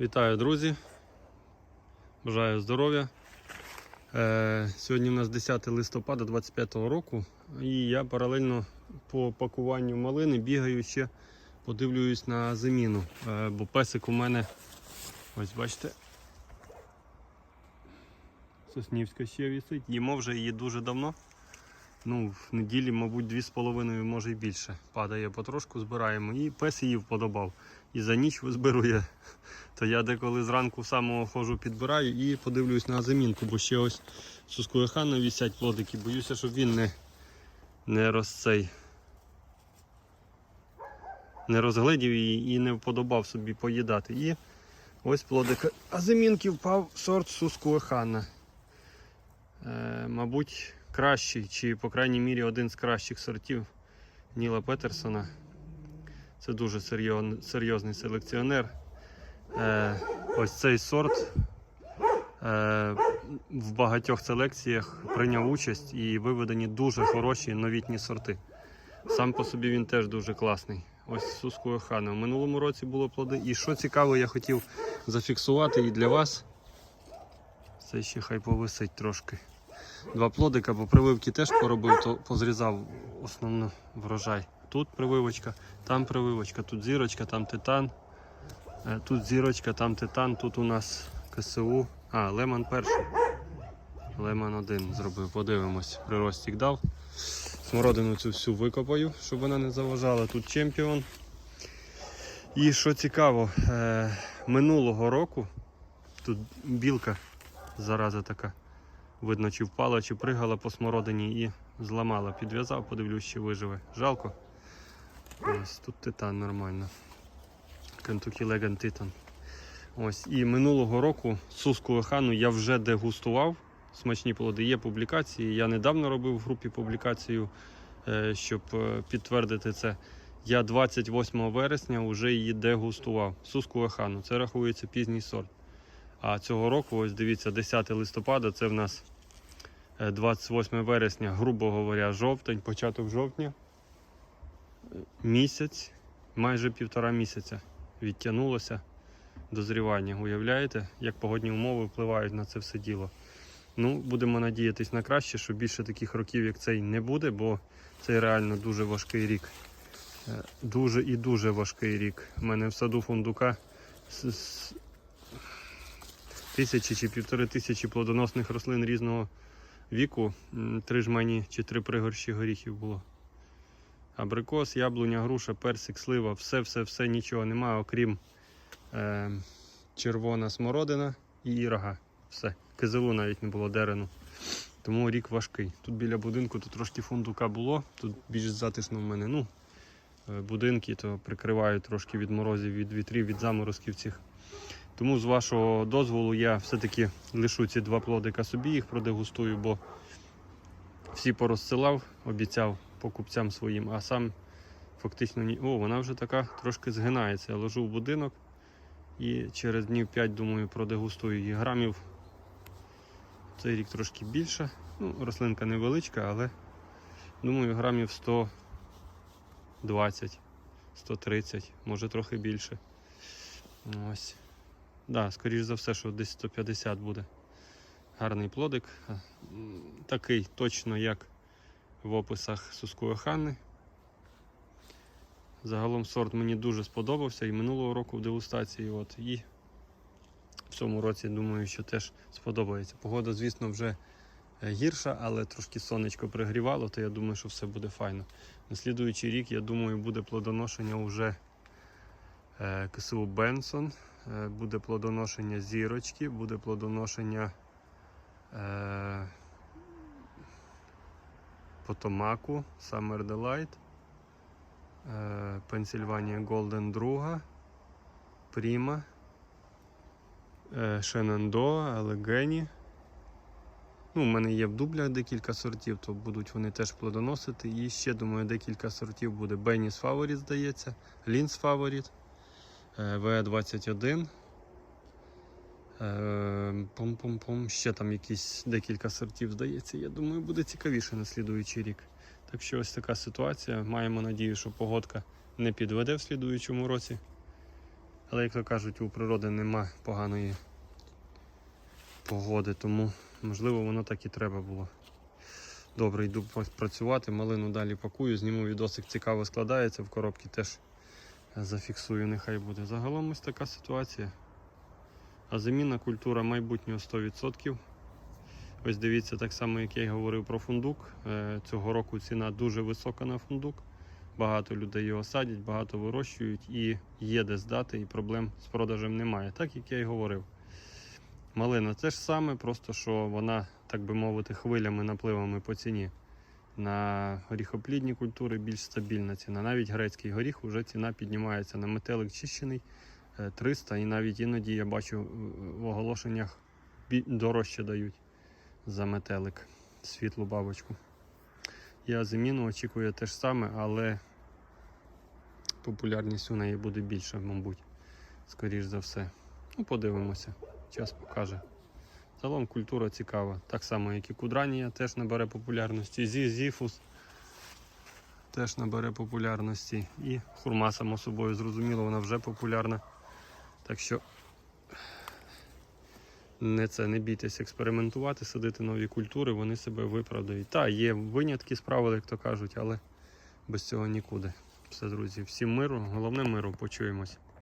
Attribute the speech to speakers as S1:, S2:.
S1: Вітаю, друзі. Бажаю здоров'я. Е, сьогодні у нас 10 листопада 25 року, і я паралельно по пакуванню малини бігаю ще, подивлююсь на заміну. Е, бо песик у мене, ось бачите, Соснівська ще вісить. Їмо вже її дуже давно. Ну, в неділі, мабуть, 2,5, може і більше. Падає потрошку, збираємо. І пес її вподобав. І за ніч визбирує. То я деколи зранку самого ходжу, підбираю і подивлюсь на замінку, бо ще ось сускуєхана вісять плодики. Боюся, щоб він не, не розцей. Не розгледів її і не вподобав собі поїдати. І ось плодик. А замінки впав сорт сускуехана. Е, мабуть, кращий, чи, по крайній мірі, один з кращих сортів Ніла Петерсона. Це дуже серйозний, селекціонер. Е, ось цей сорт е, в багатьох селекціях прийняв участь і виведені дуже хороші новітні сорти. Сам по собі він теж дуже класний. Ось Сускує Хана. В минулому році було плоди. І що цікаво, я хотів зафіксувати і для вас. Це ще хай повисить трошки. Два плодика, бо прививки теж поробив, то позрізав основну врожай. Тут прививочка, там прививочка, тут зірочка, там титан. Е, Тут зірочка, там титан, тут у нас КСУ. А, Лемон перший. Лемон один зробив, подивимось. Приростик дав. Смородину цю всю викопаю, щоб вона не заважала. Тут чемпіон. І що цікаво, е, минулого року тут білка, зараза така. Видно, чи впала, чи пригала по смородині і зламала. Підв'язав, подивлюсь, чи виживе. Жалко. Ось тут титан нормально. Kentucky Legend Titan. Ось. І минулого року Суску Хану я вже дегустував. Смачні плоди є публікації. Я недавно робив в групі публікацію, е, щоб е, підтвердити це. Я 28 вересня вже її дегустував. Суску Хану. Це рахується пізній сорт. А цього року, ось дивіться, 10 листопада, це в нас е, 28 вересня, грубо говоря, жовтень, початок жовтня. Місяць, майже півтора місяця відтягнулося дозрівання. Уявляєте, як погодні умови впливають на це все діло. Ну, будемо надіятись на краще, що більше таких років, як цей, не буде, бо це реально дуже важкий рік. Е, Дуже і дуже важкий рік. У мене в саду фундука с- тисячі чи півтори тисячі плодоносних рослин різного віку. Три жмені чи три пригорщі горіхів було. Абрикос, яблуня, груша, персик, слива, все, все, все, нічого немає, окрім е, червона смородина і ірога. Все. Кизилу навіть не було дерену. Тому рік важкий. Тут біля будинку тут трошки фундука було, тут більш затишно в мене. Ну, е, будинки то прикривають трошки від морозів, від вітрів, від заморозків цих. Тому з вашого дозволу я все-таки лишу ці два плодика собі, їх продегустую, бо всі порозсилав, обіцяв покупцям своїм, а сам фактично ні. О, вона вже така трошки згинається. Я ложу в будинок і через днів 5, думаю, продегустую її грамів. Цей рік трошки більше. Ну, рослинка невеличка, але думаю, грамів 120, 130, може трохи більше. Ось. Да, скоріш за все, що десь 150 буде. Гарний плодик. Такий точно, як в описах Сускої Ханни. Загалом сорт мені дуже сподобався і минулого року в дегустації. От, і в цьому році, думаю, що теж сподобається. Погода, звісно, вже е, гірша, але трошки сонечко пригрівало, то я думаю, що все буде файно. На слідуючий рік, я думаю, буде плодоношення вже е, КСУ Бенсон, е, буде плодоношення зірочки, буде плодоношення Потомаку, Summer Delight, е, Пенсільванія Голден друга, Пріма, е, Шенандо, Ну, у мене є в дублях декілька сортів, то будуть вони теж плодоносити. І ще, думаю, декілька сортів буде. Беніс Фаворіт, здається, Лінс Фаворіт, В21. Е, Пум-пум-пум. Ще там якісь декілька сортів, здається. Я думаю, буде цікавіше на слідуючий рік. Так що ось така ситуація. Маємо надію, що погодка не підведе в слідуючому році. Але, як то кажуть, у природи нема поганої погоди, тому можливо воно так і треба було. Добре, йду працювати, малину далі пакую, зніму відосик, цікаво складається, в коробці теж зафіксую, нехай буде. Загалом ось така ситуація. А замінна культура майбутнього 100%. Ось дивіться, так само, як я й говорив про фундук. Е, Цього року ціна дуже висока на фундук. Багато людей його садять, багато вирощують і є де здати, і проблем з продажем немає. Так як я й говорив. Малина те ж саме, просто що вона, так би мовити, хвилями, напливами по ціні. На горіхоплідні культури більш стабільна ціна. Навіть грецький горіх вже ціна піднімається на метелик чищений 300 і навіть іноді я бачу е, в оголошеннях дорожче дають за метелик світлу бабочку. Я заміну очікую те ж саме, але популярність у неї буде більша, мабуть, скоріш за все. Ну, подивимося, час покаже. Загалом культура цікава. Так само, як і кудранія теж набере популярності. Зі зіфус теж набере популярності. І хурма, само собою, зрозуміло, вона вже популярна. Так що не це, не бійтесь експериментувати, садити нові культури, вони себе виправдають. Та, є винятки з правил, як то кажуть, але без цього нікуди. Все, друзі, всім миру, головне миру, почуємось.